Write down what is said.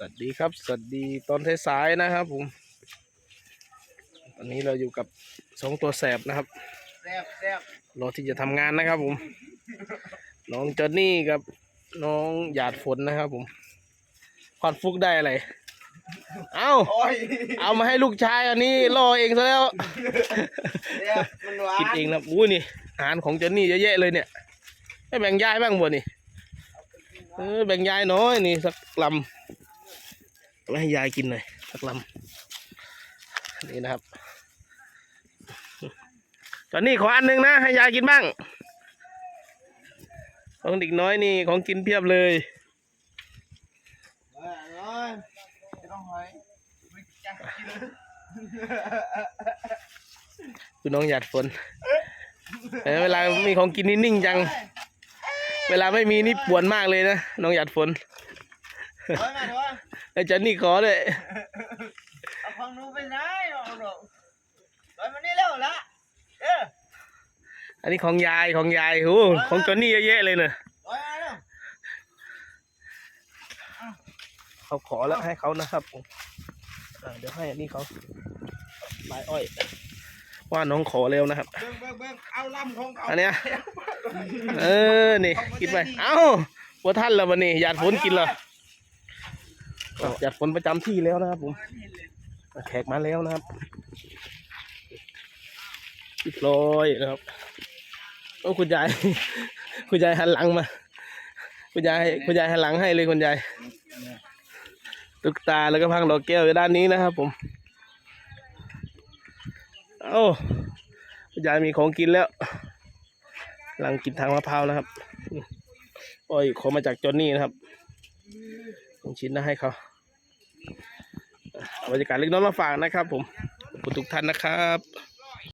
สวัสดีครับ สวัสดีตอนสายๆนะครับผมตอนนี้เราอยู่กับสองตัวแสบนะครับแซ่บแซ่บรอที่จะทำงานนะครับผม น้องจอนนี่กับน้องหยาดฝนนะครับผมขวัญฟุกได้อะไร เอาโอ้ยเอามาให้ลูกชายอันนี้ล่อเองซะแล้ว แซ่บมันหวากินนเองนะอุ้ยนี่อาหารของจอนนี่เยอะแยะเลยเนี่ยให้แบ่งยายบ้างบ่นี่เออแบ่งยายน้อยนี่สักลำ เอาไว้ให้ยายกินหน่อยสักลำนี่นะครับจอนนี่ขออันหนึ่งนะ ให้ยายกินบ้าง ของเด็กน้อยนี่ของกินเพียบเลยคือน้องหยาดฝนเออเวลามีของกินนี่นิ่งจัง เวลาไม่มีนี่ปวนมากเลยนะ น้องหยาดฝน เฮ้ยมาเถอะไอ้จอนนี่ขอด้วยเอาของหนูไปไหนเอาหนูเฮ้ยมานี่เร็วละเอออันนี้ของยายของยายโอ้ของจอนนี่เยอะแยะเลยเนอะเฮ้ยมาเร็วเขาขอแล้วให้เขานะครับผมอ่าเดี๋ยวให้อันนี้เขาปลายอ้อย ว่าน้องขอเร็วนะครับ เบิ่งเบิ่งเบิ่งเอาลำของเขาอันเนี้ยเออ นี่ กินไป เอ้าวัวท่านแล้ววันนี้หยาดฝนกินเหรอ อ้าวหยาดฝนประจำที่แล้วนะครับผมแขกมาแล้วนะครับเรียบร้อยนะครับโอ้คุณยาย คุณยายหันหลังมา คุณยายคุณยายหันหลังให้เลยคุณยายตุ๊กตาแล้วก็พังดอกแก้วอยู่ด้านนี้นะครับ ผมเอ้คุณยายมีของกินแล้วกำลังกินทางมะพร้าวนะครับโอ้ยขอมาจากจอนนี่นะครับ ชิ้นนะให้เขาเอาบรรยากาศเล็กน้อยมาฝากนะครับ ผมขอบคุณทุกท่านนะครับ